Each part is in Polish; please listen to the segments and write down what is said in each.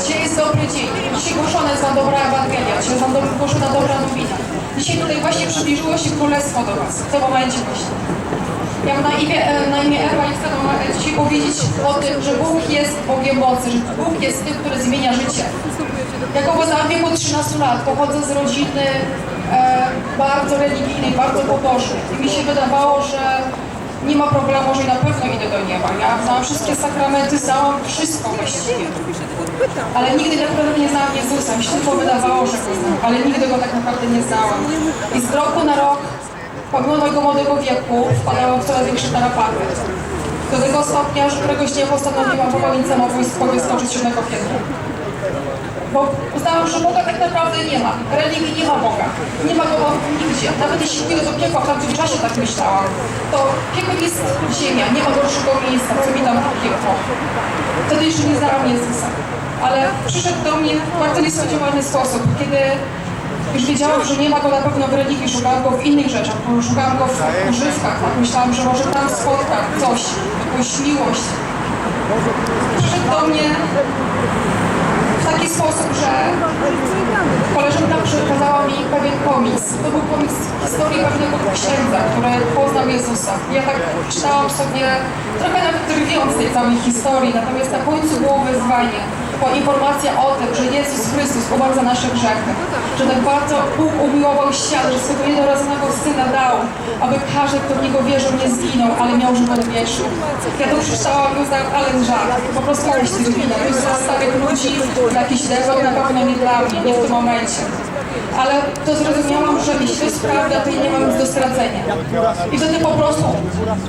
Dzisiaj jest dobry dzień. Dzisiaj głoszona jest Wam dobra Ewangelia. Dzisiaj jest Wam głoszona dobra nowina. Dzisiaj tutaj właśnie przybliżyło się Królestwo do Was. W tym momencie właśnie. Ja mam na imię, e, na imię Ewa i chcę e, dzisiaj powiedzieć o tym, że Bóg jest Bogiem mocy, że Bóg jest tym, który zmienia życie. Jako w wieku 13 lat pochodzę z rodziny e, bardzo religijnej, bardzo pobożnej. I mi się wydawało, że nie ma problemu, że na pewno idę do nieba. Ja znałam wszystkie sakramenty, znałam wszystko właściwie. Ale nigdy tak naprawdę nie znałam Jezusa. Mi się tylko wydawało, że go znam, ale nigdy go tak naprawdę nie znałam. I z roku na rok, pomimo mojego młodego wieku, wpadałam w coraz większe tarapaty. Do tego stopnia, że któregoś dnia postanowiłam popełnić samobójstwo i skoczyć z siódmego piętra. Bo uznałam, że Boga tak naprawdę nie ma. Religii nie ma Boga. Nie ma Go nigdzie. Nawet jeśli pójdę do piekła, w tamtym czasie tak myślałam, to piekło jest ziemia, nie ma gorszego miejsca, co mi tam piekło. Wtedy jeszcze nie znałam Jezusa. Ale przyszedł do mnie w bardzo niespodziewany sposób, kiedy już wiedziałam, że nie ma Go na pewno w religii, szukałam Go w innych rzeczach, szukałam Go w używkach, tak myślałam, że może tam spotkam coś, jakąś miłość. Przyszedł do mnie w taki sposób, że historii pewnego księdza, który poznał Jezusa. Ja tak czytałam sobie, trochę nawet drwiąc tej całej historii, natomiast na końcu było wyzwanie, była informacja o tym, że Jezus Chrystus umarł za nasze grzechy, że tak bardzo Bóg umiłował świat, że swego jednorodzonego Syna dał, aby każdy, kto w Niego wierzył, nie zginął, ale miał żywot wieczny. Ja to przeczytałam i uznałam, ale żart, po prostu drwina, to jest zastawiek ludzi, jakiś deweł, na pewno nie dla mnie, nie w tym momencie. Ale to zrozumiałam, że jeśli to jest prawda, to ja nie mam nic do stracenia. I wtedy po prostu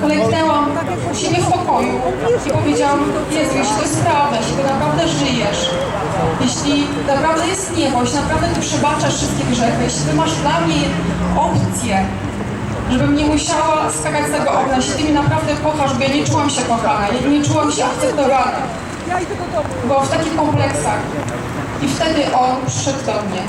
klęknęłam siebie w pokoju i powiedziałam, Jezu, jeśli to jest prawda, jeśli ty naprawdę żyjesz, jeśli naprawdę jest niebo, jeśli naprawdę ty przebaczasz wszystkie grzechy, jeśli ty masz dla mnie opcję, żebym nie musiała skakać z tego okna, jeśli ty mnie naprawdę kochasz, bo ja nie czułam się kochana, nie czułam się akceptowana, bo w takich kompleksach. I wtedy on przyszedł do mnie.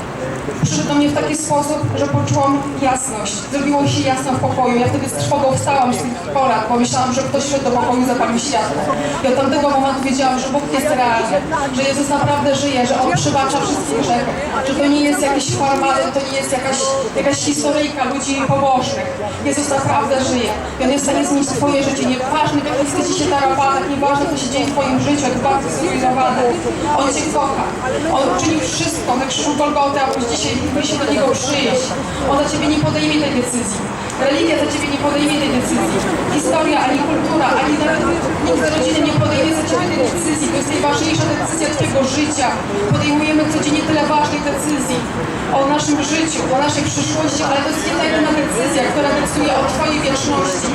Przyszedł do mnie w taki sposób, że poczułam jasność. Zrobiło się jasno w pokoju. Ja wtedy z trwogą wstałam z tych porad, bo myślałam, że ktoś wszedł do pokoju i zapalił światło. I od tamtego momentu wiedziałam, że Bóg jest realny, że Jezus naprawdę żyje, że On przebacza wszystkie grzechy, że to nie jest jakiś formalny, to nie jest jakaś, jakaś historyjka ludzi pobożnych. Jezus naprawdę żyje. I On jest w stanie zmienić Twoje życie. Nieważne, jakich jesteś się tarapatach, nieważne, co się dzieje w Twoim życiu, jak bardzo zrujnowane. On Cię kocha. On uczynił wszystko na krzyżu Golgoty, abyś dzisiaj mógł się do Niego przyjść. On za Ciebie nie podejmie tej decyzji. Religia za Ciebie nie podejmie tej decyzji. Historia, ani kultura, ani nawet nikt z rodziny nie podejmie za Ciebie tej decyzji. To jest najważniejsza decyzja Twojego życia. Podejmujemy codziennie tyle ważnych decyzji o naszym życiu, o naszej przyszłości, ale to jest jedna jedyna decyduje o Twojej wieczności.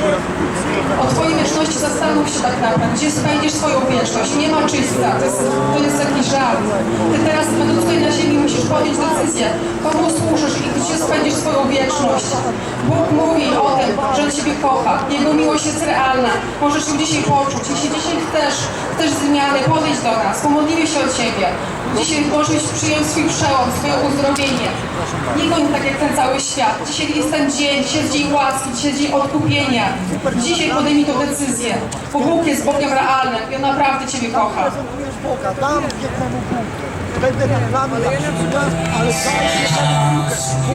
O Twojej wieczności zastanów się tak naprawdę, gdzie spędzisz swoją wieczność. Nie ma czysta, to jest, to jest jakiś żart. Ty teraz będąc tutaj na ziemi musisz podjąć decyzję, komu służysz i gdzie spędzisz swoją wieczność. Bóg mówi o tym, że Ciebie kocha. Jego miłość jest realna. Możesz ją dzisiaj poczuć. Jeśli dzisiaj chcesz, chcesz zmiany, podejdź do nas, pomodlimy się o Ciebie. Dzisiaj możesz przyjąć swój przełom, swoje uzdrowienie. Nie goń tak jak ten cały świat. Dzisiaj jest ten dzień, dzisiaj jest dzień łaski, dzisiaj dzień odkupienia. Dzisiaj podejmij tę decyzję, bo Bóg jest Bogiem realnym i On naprawdę Ciebie kocha. Boga, dam. Będę ale